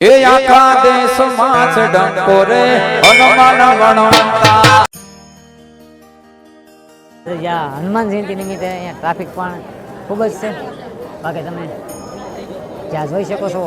એ આખા દેશમાં જ ડંકો રે, હનુમાન વણવંતા. હનુમાન જયંતિ નિમિત્તે અહીંયા ટ્રાફિક પણ ખૂબ જ છે. બાકી તમે જ્યાં જોઈ શકો છો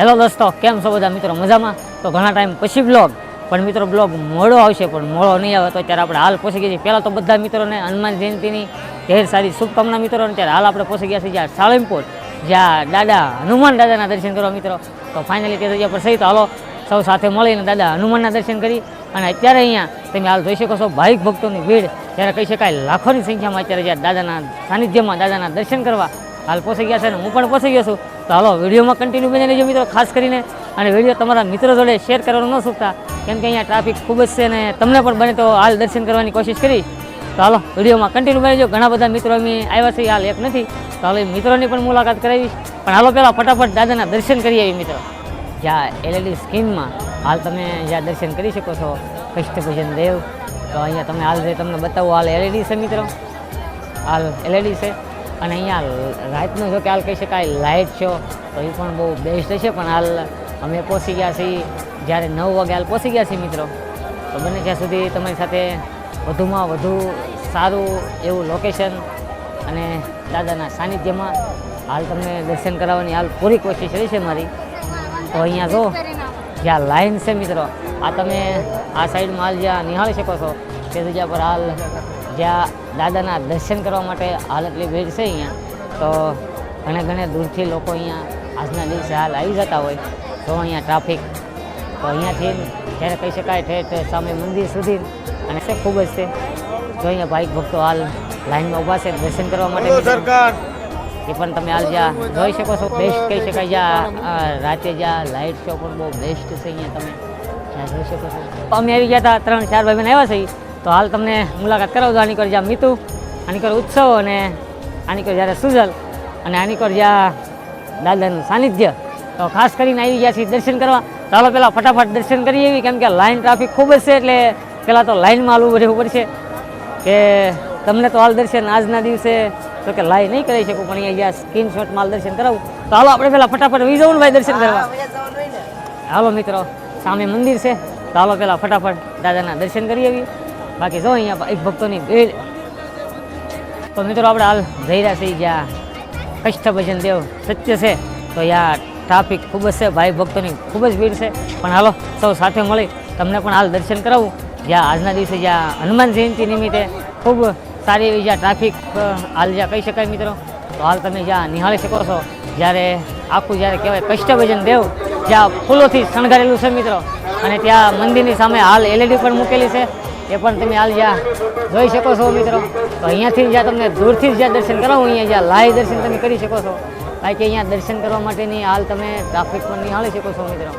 હેલો દોસ્તો, કેમ છો બધા? મિત્રો મજામાં? તો ઘણા ટાઈમ પછી બ્લોગ પણ મિત્રો બ્લોગ મોડો આવશે, પણ મોડો નહીં આવે, તો અત્યારે આપણે હાલ પહોંચી ગયા છીએ. પહેલાં તો બધા મિત્રોને હનુમાન જયંતિની ઢેર સારી શુભકામના મિત્રો, અને ત્યારે હાલ આપણે પહોંચી ગયા છીએ જ્યાં સાળંગપુર જ્યાં દાદા હનુમાન દાદાના દર્શન કરવા મિત્રો. તો ફાઇનલી તે જગ્યા પર સહી તો હાલો, સૌ સાથે મળીને દાદા હનુમાનના દર્શન કરી. અને અત્યારે અહીંયા તમે હાલ જોઈ શકો છો, ભાવિક ભક્તોની ભીડ. ત્યારે કહી શકાય, લાખોની સંખ્યામાં અત્યારે જ્યાં દાદાના સાનિધ્યમાં દાદાના દર્શન કરવા હાલ પહોંચી ગયા છે. અને હું પણ પહોંચી ગયો છું. તો હાલો, વિડીયોમાં કન્ટિન્યુ બની રહેજો મિત્રો ખાસ કરીને અને વીડિયો તમારા મિત્રો જોડે શેર કરવાનું ન ચૂકતા કેમ કે અહીંયા ટ્રાફિક ખૂબ જ છે અને તમને પણ બને તો હાલ દર્શન કરવાની કોશિશ કરી. તો હાલો, વિડીયોમાં કન્ટિન્યુ બની જો. ઘણા બધા મિત્રો અમે આવ્યા છે હાલ એક નથી. તો હાલ મિત્રોની પણ મુલાકાત કરાવી પણ હાલો, પહેલાં ફટાફટ દાદાના દર્શન કરી આવી મિત્રો. જ્યાં એલઈડી સ્કીનમાં હાલ તમે જ્યાં દર્શન કરી શકો છો કષ્ટભજન દેવ. તો અહીંયા તમે હાલ જે તમને બતાવું, હાલ એલઈડી છે મિત્રો. હાલ એલઈડી છે. અને અહીંયા રાતનો જો કે હાલ કહી શકાય લાઇટ શો તો એ પણ બહુ બેસ્ટ છે. પણ હાલ અમે પહોંચી ગયા છીએ, જ્યારે નવ વાગે હાલ પહોંચી ગયા છીએ મિત્રો. તો બને ત્યાં સુધી તમારી સાથે વધુમાં વધુ સારું એવું લોકેશન અને દાદાના સાનિધ્યમાં હાલ તમને દર્શન કરાવવાની હાલ પૂરી કોશિશ રહી છે મારી. તો અહીંયા જો, જ્યાં લાઈન છે મિત્રો, આ તમે આ સાઈડમાં હાલ જ્યાં નિહાળી શકો છો, તે જગ્યા પર હાલ જ્યાં દાદાના દર્શન કરવા માટે હાલતની ભીડ છે અહીંયા તો ઘણે ઘણે દૂરથી લોકો અહીંયા આજના દિવસે હાલ આવી જતા હોય તો અહીંયા ટ્રાફિક તો અહીંયાથી જ્યારે કહી શકાય ઠેર ઠેર સામે મંદિર સુધી અને છે ખૂબ જ છે. જો અહીંયા ભાઈ ભક્તો હાલ લાઈનમાં ઊભા છે દર્શન કરવા માટે. એ પણ તમે હાલ જ્યાં જોઈ શકો છો બેસ્ટ કહી શકાય જ્યાં રાતે જ્યાં લાઇટ શો પણ બહુ બેસ્ટ છે અહીંયા તમે જ્યાં જોઈ શકો છો. અમે આવી ગયા હતા ત્રણ ચાર ભાઈ બહેન આવ્યા છે તો હાલ તમને મુલાકાત કરાવું આની કર જ્યાં મિતુ આની કર ઉત્સવ અને આની કર જ્યારે સુજલ અને આની કર જ્યાં દાદાનું સાનિધ્ય. તો ખાસ કરીને આવી ગયા છીએ દર્શન કરવા. ચાલો પહેલાં ફટાફટ દર્શન કરી એવી કેમ કે લાઈન ટ્રાફિક ખૂબ જ છે એટલે પહેલાં તો લાઈનમાં આવું રહેવું પડશે. કે તમને તો હાલ દર્શન આજના દિવસે તો કે લાઈ નહીં કરી શકું પણ અહીંયા સ્ક્રીનશોટ માલ દર્શન કરાવું. તો હાલો આપણે પહેલાં ફટાફટ વી જવું ભાઈ દર્શન કરવા હાલો મિત્રો સામે મંદિર છે. તો હાલો પહેલાં ફટાફટ દાદાના દર્શન કરી આવીએ બાકી જો અહીંયા એક ભક્તોની ભીડ. તો મિત્રો આપણે હાલ જઈ રહ્યા છીએ જ્યાં કષ્ટભજન દેવ, સત્ય છે. તો યાર ટ્રાફિક ખૂબ જ છે. ભાઈ ભક્તોની ખૂબ જ ભીડ છે. પણ હાલો, સૌ સાથે મળી તમને પણ હાલ દર્શન કરાવું. જ્યાં આજના દિવસે જ્યાં હનુમાન જયંતિ નિમિત્તે ખૂબ સારી એવી જ્યાં ટ્રાફિક હાલ જ્યાં કહી શકાય મિત્રો. તો હાલ તમે જ્યાં નિહાળી શકો છો. જ્યારે આખું જ્યારે કહેવાય કષ્ટભજન દેવ, જ્યાં ફૂલોથી શણગારેલું છે મિત્રો. અને ત્યાં મંદિરની સામે હાલ એલઈડી પણ મૂકેલી છે. એ પણ તમે હાલ જ્યાં જોઈ શકો છો મિત્રો. તો અહીંયાથી જ્યાં તમને દૂરથી જ જ્યાં દર્શન કરાવું, અહીંયા જ્યાં લાઈવ દર્શન તમે કરી શકો છો. કારણ કે અહીંયા દર્શન કરવા માટેની હાલ તમે ટ્રાફિક પણ નિહાળી શકો છો મિત્રો.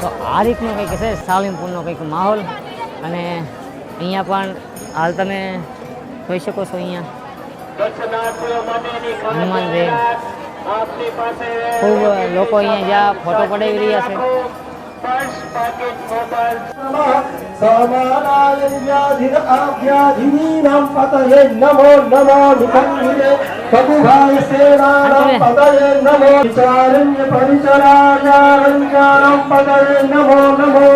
તો આ રીતનો કંઈક છે સાલિમપુરનો કંઈક માહોલ. અને અહીંયા પણ હાલ તમે જોઈ શકો છો અહીંયા. હનુમાન ખૂબ લોકો અહીંયા જ્યાં ફોટો પડાવી રહ્યા છે. ફર્સ્ટ પાકેટ મોબાઈલ સમાનાય વ્યાધિર આભ્યાધિનીનામ પતયે નમો નમો નિકંદિને પ્રભુભાય સેનાનામ પતયે નમો વિચારણ્ય પરિચરાયારણ્યાનામ પતયે નમો નમો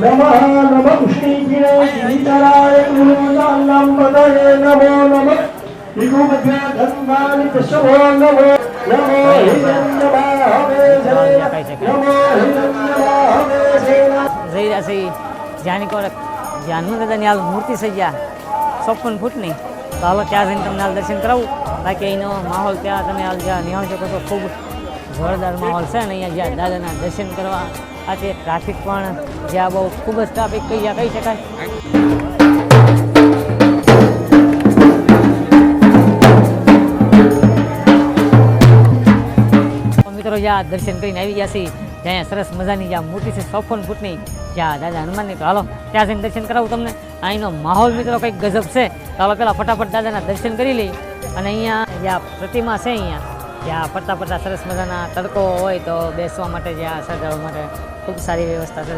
નમઃ નમઃ ઉષ્ણીકિને ગિરિચરાય ગુરુદાનામ નમો નમઃ જઈ રહ્યા છે જ્યાંની કોરક જ્યાંનું દાદાની હાલ મૂર્તિ સજ્યા ચોપન ફૂટની. તો હાલો ત્યાં જઈને તમને હાલ દર્શન કરાવું. બાકી અહીંનો માહોલ ત્યાં તમે હાલ જ્યાં નિહાળી શકો છો ખૂબ જોરદાર માહોલ છે અને અહીંયા જ્યાં દાદાના દર્શન કરવા. આજે ટ્રાફિક પણ જ્યાં બહુ ખૂબ જ ટ્રાફિક કહી કહી શકાય. જ્યાં દર્શન કરીને આવી ગયા છીએ. જ્યાં સરસ મજાની જ્યાં મૂર્તિ છે સોફોન ફૂટની જ્યાં દાદા હનુમાનની તો હાલો, ત્યાં જઈને દર્શન કરાવું તમને. અહીંનો માહોલ મિત્રો કંઈક ગજબ છે. તો હાલો પહેલાં ફટાફટ દાદાના દર્શન કરી લઈ અને અહીંયા જ્યાં પ્રતિમા છે અહીંયા જ્યાં ફરતા ફરતા સરસ મજાના તડકો હોય તો બેસવા માટે જ્યાં શ્રદ્ધાળુ માટે ખૂબ સારી વ્યવસ્થા છે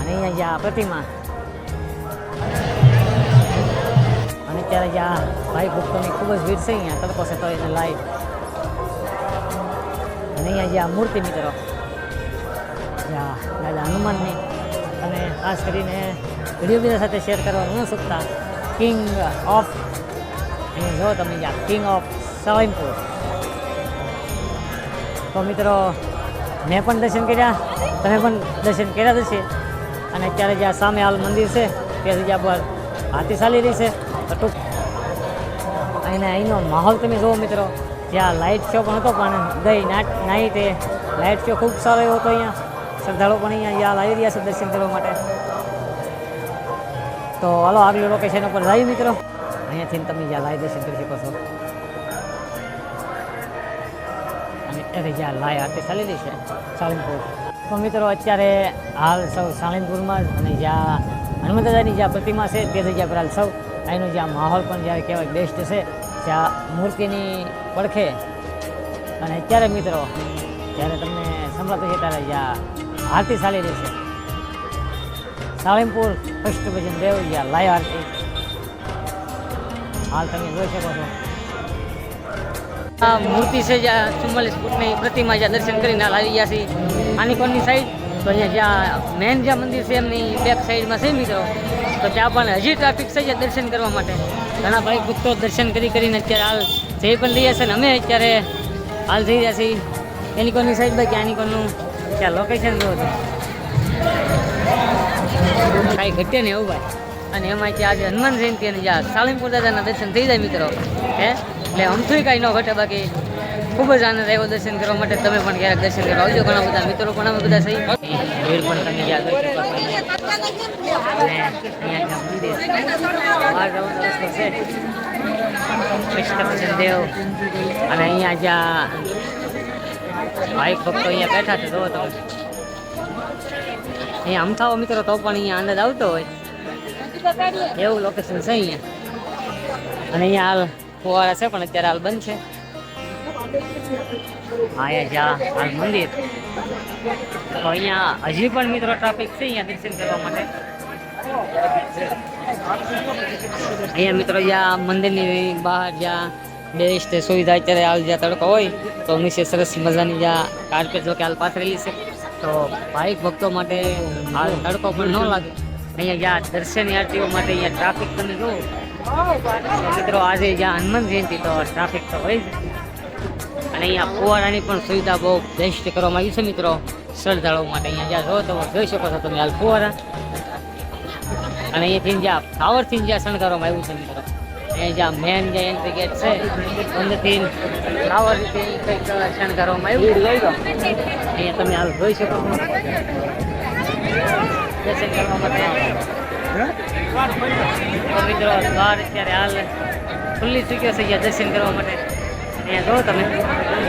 અને અહીંયા જ્યાં પ્રતિમા. અને અત્યારે જ્યાં ભાઈ ભક્તોની ખૂબ જ ભીડ છે અહીંયા, તડકો છે તો એને લાઈટ અને અહીંયા જ્યાં મૂર્તિ મિત્રો. દાદા હનુમાનની. અને ખાસ કરીને વીડિયો બીજા સાથે શેર કરવા ન શકતા કિંગ ઓફ અહીંયા જો તમે જ્યાં કિંગ ઓફ સાળંગપુર તો મિત્રો, મેં પણ દર્શન કર્યા. તમે પણ દર્શન કર્યા જ છે અને અત્યારે જ્યાં સામે હાલ મંદિર છે તે જગ્યા પર હાથી ચાલી રહી છે, તો અહીંના અહીંનો માહોલ તમે જુઓ મિત્રો. જ્યાં લાઇટ શો પણ હતો પણ ગઈ નાટ નાઈટે લાઇટ શો ખૂબ સારો એવો હતો અહીંયા. શ્રદ્ધાળુ પણ અહીંયા યાદ આવી રહ્યા છે દર્શન કરવા માટે. તો હાલો આગલું લોકેશન ઉપર જાય મિત્રો. અહીંયાથી તમે જ્યાં લાઈ દર્શન કરી શકો છો. અને અત્યારે જ્યાં લાઈવ આરતી ચાલી રહી છે, સાળંગપુર. તો મિત્રો અત્યારે હાલ સૌ સાળંગપુરમાં અને જ્યાં હનુમંત જ્યાં પ્રતિમા છે, તે જગ્યા પર હાલ સૌ અહીંનો જ્યાં માહોલ પણ જ્યારે કહેવાય બેસ્ટ છે. જ્યાં મૂર્તિની પડખે. અને અત્યારે મિત્રો, જ્યારે તમને સંભળાતું છે ત્યારે જ્યાં આરતી ચાલી રહી છે સાળીમપુર કૃષ્ણ ભજન દેવ જ્યાં લાઈવ આરતી. હાલ તમે જોઈ શકો છો. આ મૂર્તિ છે જ્યાં ચુમ્માલીસ ફૂટની પ્રતિમા જ્યાં દર્શન કરીને હાલ આવી ગયા છે. આની સાઈડ તો અહીંયા જ્યાં મેન જ્યાં મંદિર છે એમની બેક સાઈડમાં છે મિત્રો. તો ત્યાં પણ હજી ટ્રાફિક છે જ્યાં દર્શન કરવા માટે. ઘણા ભાઈ ભક્તો દર્શન કરી કરીને અત્યારે હાલ જે પણ લઈએ છે ને અમે અત્યારે હાલ જઈ રહ્યા છીએ એની કોની સાઈડ ભાઈ ક્યાંની કોનું ત્યાં લોકેશન જો છે કાંઈ ઘટે ને એવું ભાઈ. અને એમાં આજે હનુમાન જયંતિ અને જ્યાં સાળંગપુર દાદાના દર્શન થઈ જાય મિત્રો. હે? એટલે અમથું કાંઈ ન ઘટે બાકી. ખૂબ જ આનંદ આવ્યો દર્શન કરવા માટે. તમે પણ ક્યારેક દર્શન કરવા આવજો. ઘણા બધા મિત્રો પણ બધા સહી. ભીડ પણ તમે કૃષ્ણભજન દેવ. અને અહીંયા જ્યાં ભાઈ ભક્તો અહીંયા બેઠા છે જોવો તમે. અહીંયા અમથાઓ મિત્રો, તો પણ અહીંયા આનંદ આવતો હોય. એવું લોકેશન છે અહીંયા. અને અહીંયા હાલ ફુવારા છે, પણ અત્યારે હાલ બંધ છે. અહીંયા જ્યાં હાલ મંદિર. તો અહીંયા હજી પણ મિત્રો ટ્રાફિક છે અહીંયા દર્શન કરવા માટે. અહીંયા મિત્રો જ્યાં મંદિરની બહાર જ્યાં બેસ્ટ સુવિધા અત્યારે હાલ જ્યાં તડકો હોય, તો નીચે સરસ મજાની જ્યાં કાર્પેટ જો કે હાલ પાથરેલી છે. તો ભાવિક ભક્તો માટે હાલ તડકો પણ ન લાગે. અહીંયા જ્યાં દર્શન યાત્રીઓ માટે અહીંયા ટ્રાફિક તમે જુઓ તો મિત્રો આજે જ્યાં હનુમાન જયંતિ તો ટ્રાફિક તો હોય જ. અને અહીંયા ફુવારાની પણ સુવિધા બહુ બેસ્ટ કરવામાં આવી છે મિત્રો. શ્રદ્ધાળુઓ માટે અહીંયા જ્યાં જો તો જોઈ શકો છો તમે હાલ ફુવારા. અને અહીંયાથી જ્યાં ફ્લાવરથી જ્યાં શણગારવામાં આવ્યું છે મિત્રો. અહીંયા જ્યાં મેન જે એન્ટ્રી ગેટ છે, અંદરથી ફ્લાવર રીતે કંઈક શણગારવામાં આવ્યું છે. અહીંયા તમે હાલ જોઈ શકો છો. દર્શન કરવા માટે તો મિત્રો, દ્વાર અત્યારે હાલ ખુલ્લી ચૂક્યો છે, જ્યાં દર્શન કરવા માટે. અહીંયા જો તમે.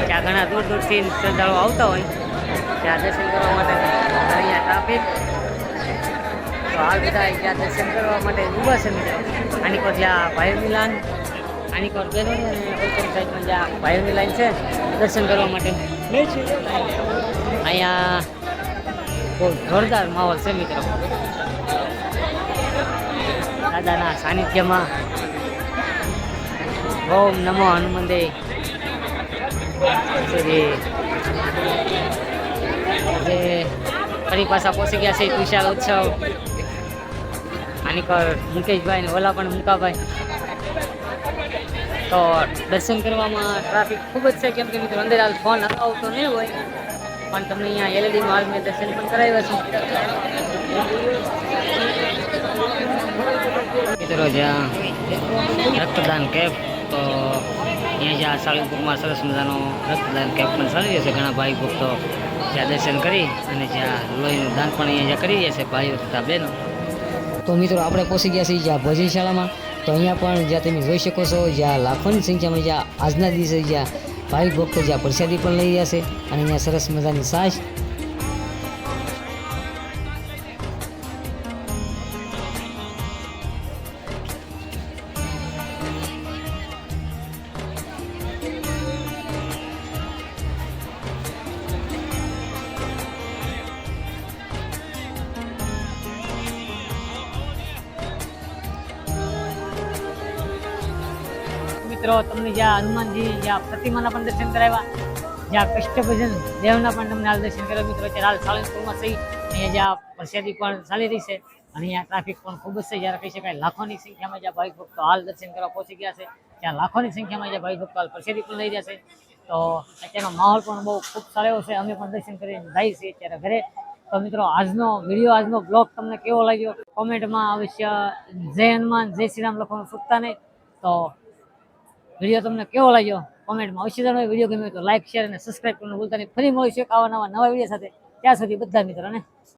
ત્યાં ઘણા દૂર દૂરથી શ્રદ્ધાળુ આવતા હોય. ત્યાં દર્શન કરવા માટે અહીંયા ટ્રાફિક. તો હાલ બધા ત્યાં દર્શન કરવા માટે ઊભા છે મિત્રો. આની પર જ્યાં ભાઈ મિલાન આની પર બેનોની અને ઓલકોની સાઈડમાં જ્યાં ભાઈઓની લાઈન છે, દર્શન કરવા માટે અહીંયા બહુ જોરદાર માહોલ છે મિત્રો. દાદાના સાનિધ્યમાં. ઓમ નમો હનુમંદે શ્રી જે ફરી પાછા પહોંચી ગયા છે વિશાલ ઉત્સવ. આનીકર મુકેશભાઈ ને ઓલા પણ મુકાભાઈ. તો દર્શન કરવામાં ટ્રાફિક ખૂબ જ છે. કેમ કે મિત્રો, અંદર હાલ ફોન આવતો નહીં હોય. પણ તમને અહીંયા એલઈડી માર્ગ મેં દર્શન પણ કરાવ્યા છે. મિત્રો, જ્યાં રક્તદાન કેમ્પ, તો અહીંયા જ્યાં સાળીપુરમાં સરસ મજાનો રક્તદાન કેમ્પ પણ ચાલી રહ્યો છે. ઘણા ભાઈ ભક્તો જ્યાં દર્શન કરી અને જ્યાં લોહીનું દાન પણ અહીંયા કરી રહ્યા છે, ભાઈઓ તથા બહેનો. તો મિત્રો, આપણે પહોંચી ગયા છીએ જ્યાં ભોજનશાળામાં તો અહીંયા પણ જ્યાં તમે જોઈ શકો છો, જ્યાં લાખોની સંખ્યામાં જ્યાં આજના દિવસે જ્યાં ભાઈ ભક્તો જ્યાં પ્રસાદી પણ લઈ રહ્યા અને અહીંયા સરસ મજાની સાસ મિત્રો, તમને જ્યાં હનુમાનજી, જ્યાં પ્રતિમાના પણ દર્શન કરાવ્યા, જ્યાં કષ્ટભજન દેવના પણ તમને હાલ દર્શન કર્યા મિત્રો, અત્યારે હાલ સાળંગપુરમાં થઈ અહીંયા જ્યાં પ્રસાદી પણ ચાલી રહી છે, અને અહીંયા ટ્રાફિક પણ ખૂબ જ છે જ્યારે કહી શકાય. લાખોની સંખ્યામાં જ્યાં ભાવિક ભક્તો હાલ દર્શન કરવા પહોંચી ગયા છે, ત્યાં લાખોની સંખ્યામાં જ્યાં ભાવિક ભક્તો હાલ પ્રસાદી પણ લઈ રહ્યા છે. તો અત્યારનો માહોલ પણ બહુ ખૂબ સારો એવો છે, અમે પણ દર્શન કરીને જઈએ છીએ અત્યારે ઘરે. તો મિત્રો, આજનો વીડિયો, આજનો બ્લોગ તમને કેવો લાગ્યો? કોમેન્ટમાં અવશ્ય જય હનુમાન, જય શ્રી રામ લખવાનું ચૂકતા નહીં. તો વીડિયો તમને કેવો લાગ્યો? કોમેન્ટમાં અવશ્ય જણાવો. વીડિયો ગમ્યો તો લાઈક શેર અને સબસ્ક્રાઈબ કરવાનું ભૂલતા નહીં. ફરી મળીશું એક આવા નવા નવા વીડિયો સાથે. ત્યાં સુધી બધા મિત્રોને